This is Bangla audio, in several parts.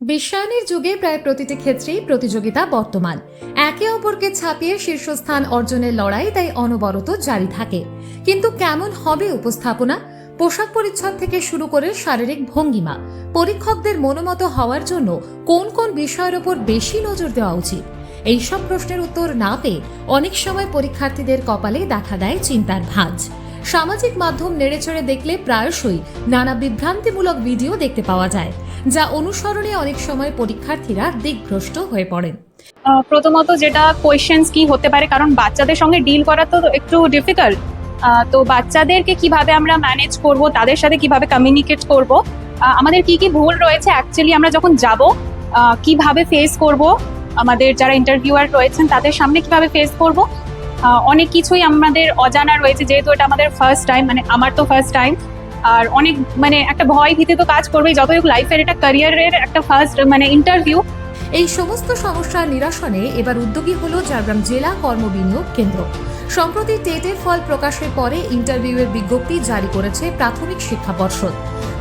বিশ্বায়নের যুগে প্রায় প্রতিটি ক্ষেত্রেই প্রতিযোগিতা বর্তমান। একে অপরকে ছাপিয়ে শীর্ষস্থান অর্জনের লড়াই তাই অনবরত জারি থাকে। কিন্তু কেমন হবে উপস্থাপনা? পোশাক পরিচ্ছদ থেকে শুরু করে শারীরিক ভঙ্গিমা, পরীক্ষকদের মনোমত হওয়ার জন্য কোন কোন বিষয়ের ওপর বেশি নজর দেওয়া উচিত? এইসব প্রশ্নের উত্তর না পেয়ে অনেক সময় পরীক্ষার্থীদের কপালে দেখা দেয় চিন্তার ভাঁজ। সামাজিক মাধ্যম নেড়েচড়ে দেখলে প্রায়শই নানা বিভ্রান্তিমূলক ভিডিও দেখতে পাওয়া যায়। যা অনুসরণে অনেক সময় পরীক্ষার্থীরা দিকভ্রষ্ট হয়ে পড়েন। প্রথমত যেটা কোয়েশ্চেন্স কি হতে পারে, কারণ বাচ্চাদের সঙ্গে ডিল করা তো একটু ডিফিকাল্ট তো বাচ্চাদেরকে কীভাবে আমরা ম্যানেজ করব, তাদের সাথে কীভাবে কমিউনিকেট করব আমাদের কি কি ভুল রয়েছে? অ্যাকচুয়ালি আমরা যখন যাব কীভাবে ফেস করব, আমাদের যারা ইন্টারভিউয়ার রয়েছেন তাদের সামনে কীভাবে ফেস করব অনেক কিছুই আমাদের অজানা রয়েছে, যেহেতু এটা আমাদের ফার্স্ট টাইম মানে আমার তো ফার্স্ট টাইম আর অনেক মানে একটা ভয় ভীতি তো কাজ করবেই, যতই হোক লাইফের এটা ক্যারিয়ারের একটা ফার্স্ট মানে ইন্টারভিউ এই সমস্ত সমস্যা নিরসনে এবার উদ্যোগী হল ঝাড়গ্রাম জেলা কর্মবিনিয়োগ কেন্দ্র। সম্প্রতি টেটের ফল প্রকাশের পরে ইন্টারভিউয়ের বিজ্ঞপ্তি জারি করেছে প্রাথমিক শিক্ষা পর্ষদ।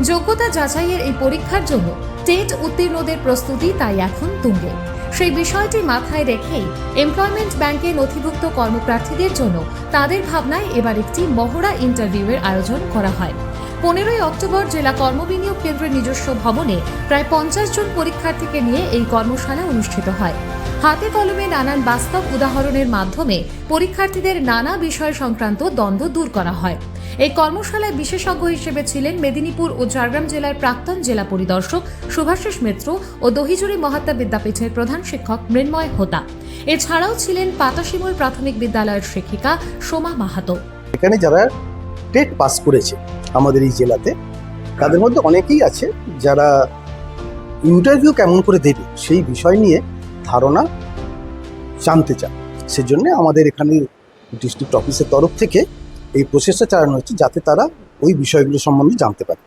যোগ্যতা যাচাইয়ের এই পরীক্ষার জন্য টেট উত্তীর্ণদের প্রস্তুতি তাই এখন তুঙ্গে। সেই বিষয়টি মাথায় রেখেই এমপ্লয়মেন্ট ব্যাংকে নথিভুক্ত কর্মপ্রার্থীদের জন্য তাদের ভাবনায় এবার একটি মহড়া ইন্টারভিউয়ের আয়োজন করা হয়। পনেরোই অক্টোবর জেলা কর্মবিনিয়োগ কেন্দ্রের নিজস্ব ভবনে প্রায় পঞ্চাশ জন পরীক্ষার্থীকে নিয়ে এই কর্মশালা অনুষ্ঠিত হয়। হাতে কলমে নানান বাস্তব উদাহরণের মাধ্যমে পরীক্ষার্থীদের নানা বিষয় সংক্রান্ত দ্বন্দ্ব দূর করা হয়। এই কর্মশালায় বিশেষজ্ঞ হিসেবে ছিলেন মেদিনীপুর ও ঝাড়গ্রাম জেলার প্রাক্তন জেলা পরিদর্শক শুভাশিস মিত্র ও দহিজুরি মহাত্মা বিদ্যাপীঠের প্রধান শিক্ষক মৃন্ময় হোতা। এছাড়াও ছিলেন পাতাশিমুল প্রাথমিক বিদ্যালয়ের শিক্ষিকা সোমা মাহাতো। এখানে যারা টেট পাস করেছে আমাদের এই জেলাতে। তাদের মধ্যে অনেকেই আছে যারা ইন্টারভিউ কেমন করে দেবে সেই বিষয় নিয়ে ধারণা জানতে চান সেজন্য আমাদের এখানে ডিস্ট্রিক্ট অফিসের তরফ থেকে এই প্রসেসটা চালানো হচ্ছে যাতে তারা ওই বিষয়গুলো সম্বন্ধে জানতে পারে।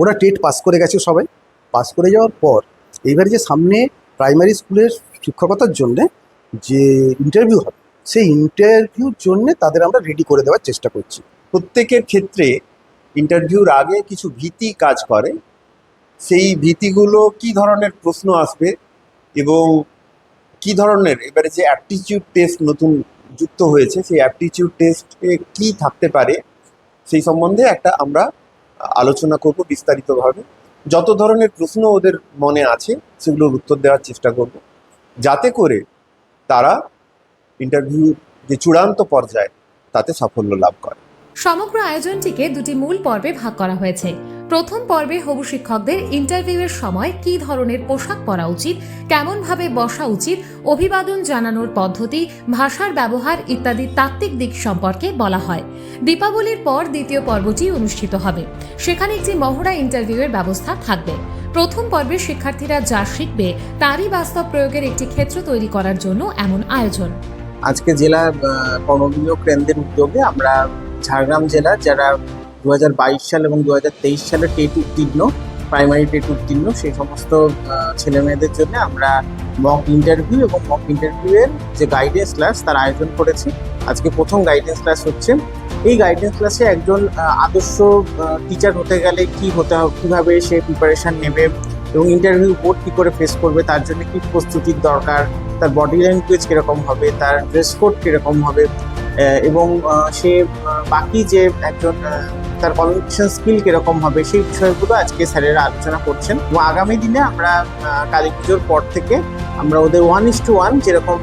ওরা টেট পাস করে গেছে সবাই। পাস করে যাওয়ার পর এইবারে যে সামনে প্রাইমারি স্কুলের শিক্ষকতার জন্যে যে ইন্টারভিউ হবে, সেই ইন্টারভিউর জন্যে তাদের আমরা রেডি করে দেওয়ার চেষ্টা করছি। প্রত্যেকের ক্ষেত্রে ইন্টারভিউর আগে কিছু ভীতি কাজ করে। সেই ভীতিগুলো কি ধরনের প্রশ্ন আসবে এবং কি ধরনের এবারে যে অ্যাপটিচিউড টেস্ট নতুন যুক্ত হয়েছে, সেই অ্যাপটিচিউড টেস্টে কি থাকতে পারে, সেই সম্বন্ধে একটা আমরা আলোচনা করব বিস্তারিতভাবে। যত ধরনের প্রশ্ন ওদের মনে আছে, সেগুলোর উত্তর দেওয়ার চেষ্টা করব। যাতে করে তারা ইন্টারভিউ যে চূড়ান্ত পর্যায়ে, তাতে সাফল্য লাভ করে। সমগ্র আয়োজনটিকে দুটি মূল পর্বে ভাগ করা হয়েছে। প্রথম পর্বে হবু শিক্ষকদের ইন্টারভিউয়ের সময় কি ধরনের পোশাক পরা উচিত, কেমনভাবে বসা উচিত, অভিবাদন জানানোর পদ্ধতি, ভাষার ব্যবহার ইত্যাদি তাত্ত্বিক দিক সম্পর্কে বলা হয়। দীপাবলির পর দ্বিতীয় পর্বটি অনুষ্ঠিত হবে। সেখানে একটি মহড়া ইন্টারভিউয়ের ব্যবস্থা থাকবে। প্রথম পর্বে শিক্ষার্থীরা যা শিখবে, তারই বাস্তব প্রয়োগের একটি ক্ষেত্র তৈরি করার জন্য এমন আয়োজন। আজকে জেলা কর্মবিনিয়োগ কেন্দ্রের উদ্যোগে আমরা ঝাড়গ্রাম জেলার যারা দু হাজার বাইশ সাল এবং দু হাজার তেইশ সালে টেট উত্তীর্ণ, প্রাইমারি টেট উত্তীর্ণ, সেই সমস্ত ছেলে মেয়েদের জন্য আমরা মক ইন্টারভিউ এবং মক ইন্টারভিউয়ের যে গাইডেন্স ক্লাস তার আয়োজন করেছি। আজকে প্রথম গাইডেন্স ক্লাস হচ্ছে। এই গাইডেন্স ক্লাসে একজন আদর্শ টিচার হতে গেলে কি হতে হবে, কীভাবে সে প্রিপারেশন নেবে এবং ইন্টারভিউ বোর্ড কী করে ফেস করবে, তার জন্য কি প্রস্তুতির দরকার, তার বডি ল্যাঙ্গুয়েজ কীরকম হবে, তার ড্রেস কোড কীরকম হবে এবং সে বাকি যে একজন তার কমিউনিকেশন স্কিল কীরকম হবে সেই বিষয়গুলো আজকে স্যারেরা আলোচনা করছেন। এবং আগামী দিনে আমরা কালী পুজোর পর থেকে আমরা ওদের ওয়ান ইস টু ওয়ান যেরকম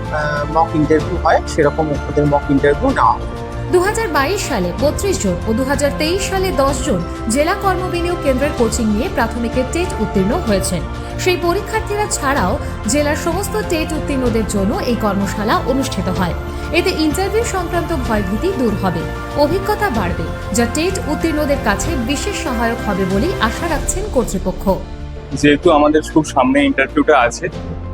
মক ইন্টারভিউ হয়, সেরকম ওদের মক ইন্টারভিউ নেওয়া হবে। দুহাজার বাইশ সালে বত্রিশ জন ও দুহাজার তেইশ সালে দশ জন জেলা কর্মবিনিয়োগ কেন্দ্রের কোচিং নিয়ে প্রাথমিকের টেট উত্তীর্ণ হয়েছেন। সেই পরীক্ষার্থীরা ছাড়াও জেলার সমস্ত টেট উত্তীর্ণদের জন্য এই কর্মশালা অনুষ্ঠিত হয়। এতে ইন্টারভিউ সংক্রান্ত ভয়ভীতি দূর হবে। অভিজ্ঞতা বাড়বে, যা টেট উত্তীর্ণদের কাছে বিশেষ সহায়ক হবে বলেই আশা রাখছেন কর্তৃপক্ষ। যেহেতু আমাদের খুব সামনে ইন্টারভিউটা আছে,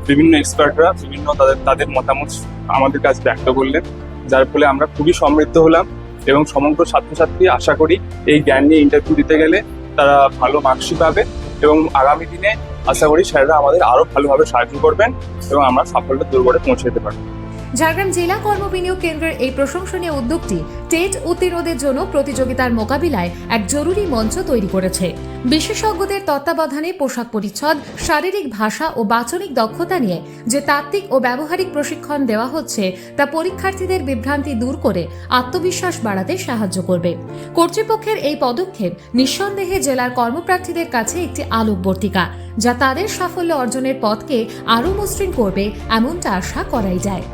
বিভিন্ন এক্সপার্টরা বিভিন্ন তাদের তাদের মতামত আমাদের কাছে ব্যক্ত করলেন। যার ফলে আমরা খুবই সমৃদ্ধ হলাম এবং সমগ্র ছাত্রছাত্রী আশা করি এই জ্ঞান নিয়ে ইন্টারভিউ দিতে গেলে তারা ভালো মার্কশিট পাবে এবং আগামী দিনে আশা করি স্যাররা আমাদের আরও ভালোভাবে সাহায্য করবেন এবং আমরা সাফল্যের দুর্গড়ে পৌঁছে যেতে পারব। ঝাড়গ্রাম জেলা কর্মবিনিয়োগ কেন্দ্রের এই প্রশংসনীয় উদ্যোগটি টেট উত্তীর্ণদের জন্য প্রতিযোগিতার মোকাবিলায় এক জরুরি মঞ্চ তৈরি করেছে। বিশেষজ্ঞদের তত্ত্বাবধানে পোশাক পরিচ্ছদ, শারীরিক ভাষা ও বাচনিক দক্ষতা নিয়ে যে তাত্ত্বিক ও ব্যবহারিক প্রশিক্ষণ দেওয়া হচ্ছে, তা পরীক্ষার্থীদের বিভ্রান্তি দূর করে আত্মবিশ্বাস বাড়াতে সাহায্য করবে। কর্তৃপক্ষের এই পদক্ষেপ নিঃসন্দেহে জেলার কর্মপ্রার্থীদের কাছে একটি আলোকবর্তিকা, যা তাদের সাফল্য অর্জনের পথকে আরও মসৃণ করবে, এমনটা আশা করাই যায়।